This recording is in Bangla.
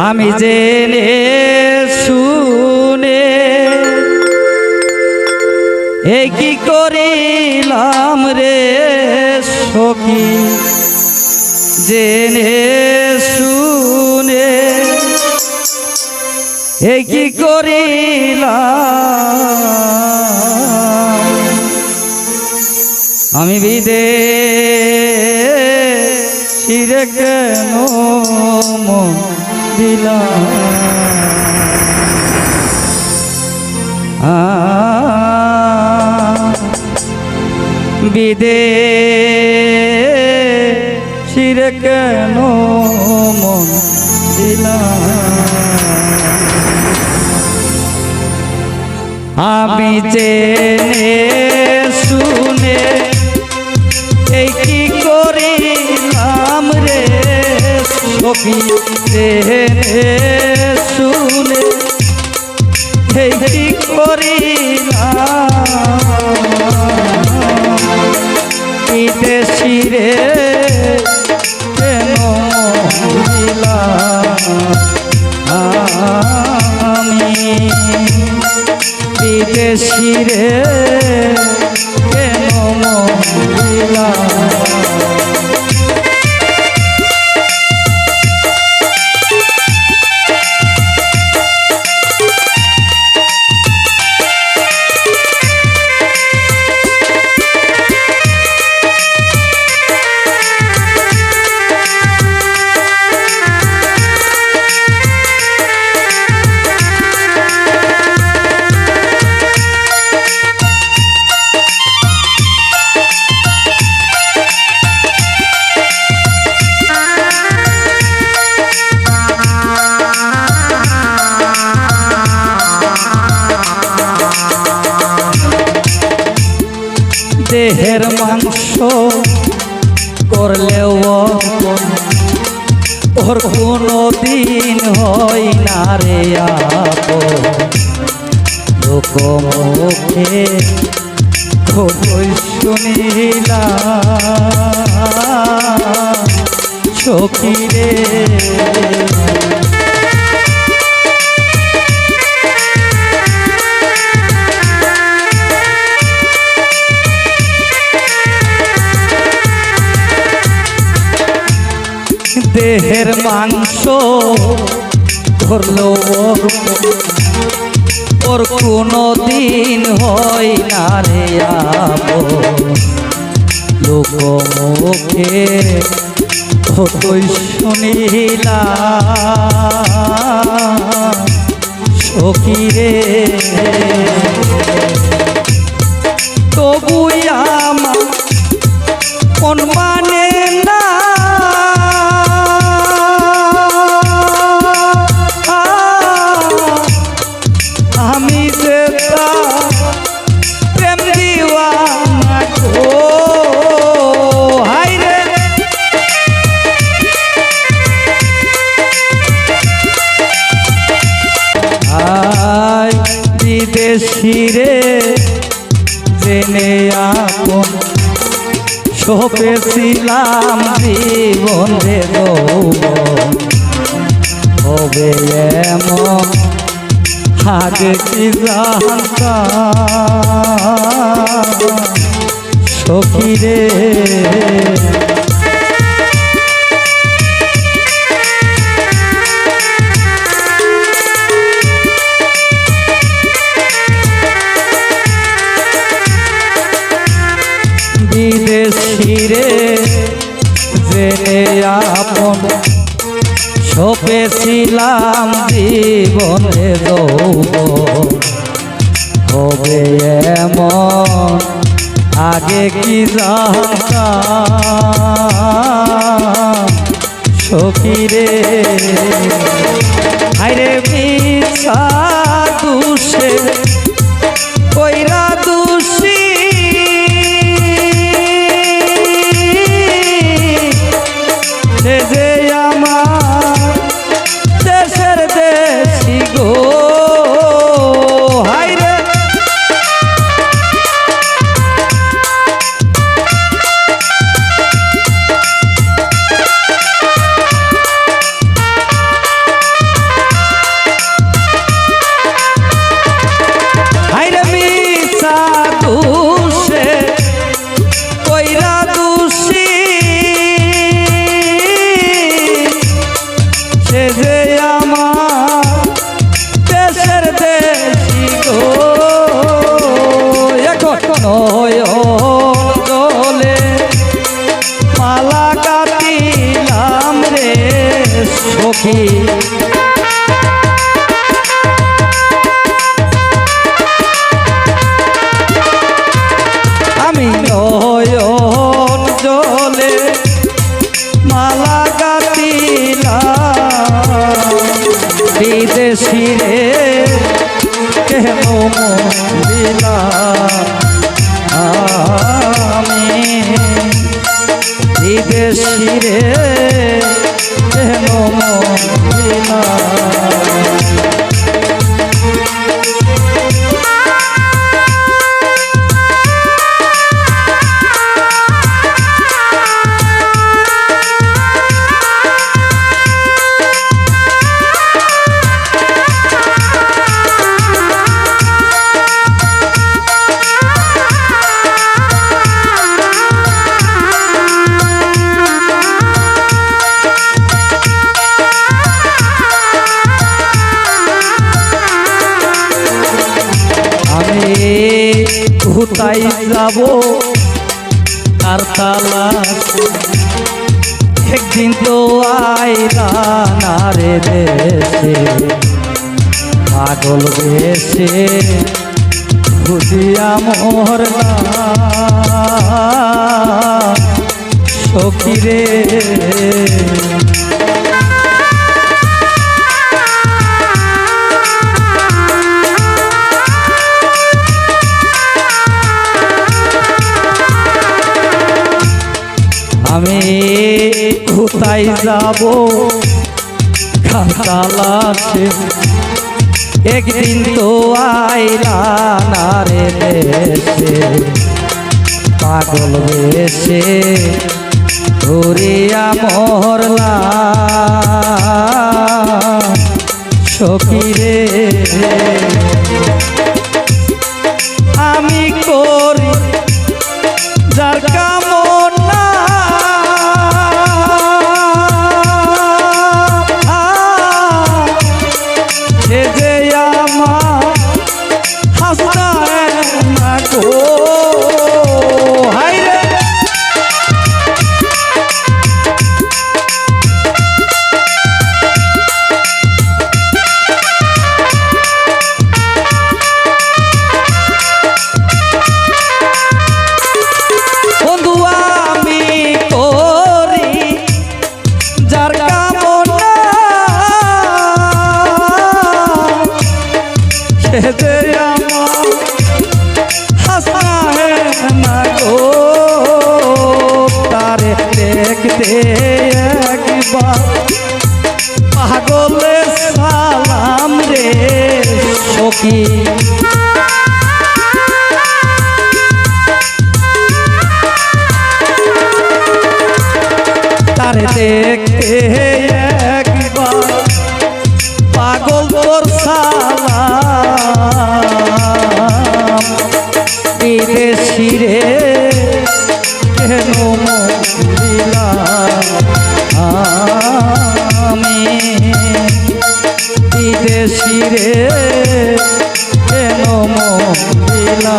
আমি জেনে শুনে এ কি করিলাম রে সখী? জেনে শুনে এ কি করিলাম? আমি বিদে শিরে কেন মন বিদে শিরে কেন মন আমি জেনে শুনে এই কি করিলাম রে সখী? জেনে শুনে এই কি রে কেন মহিলাম আমি বিদেশি দেহের মাংস করলেও ওর কোনো দিন হয় না রে লোক মুখে খবর শুনিলা সখী রে দেহের মাংস ধরলো ওর কোনো দিন হয় না রে লোক মুখে শুনিলা বিদেশি রে জেনে আপন। সপেছিলাম জীবন হবে এমন সখী রে আপন সপেছিলাম জীবনে দৌব হবে এমন আগে কি জানতাম? আইরে রে আরে মিছা। সখী আমি নয়ন জলে মালা গাতিলাম বিদেশি রে কেন আমি বিদেশি কেন মহিলা হুতাই যাব? আর তালাশ। একদিন তো আইলা না রে দেশে। পাগল বেশে খুদিয়া মোহর সখী আমি কোথায় যাব? খাতালাছে একদিন তো আইলা না পাগল বেশে। ধরিয়া মরলা সখী না গো তারে দেখতে একবার পাগলে সালাম রে সখী বিদেশি রে কেন আমি বিদেশি রে কেন মহিলা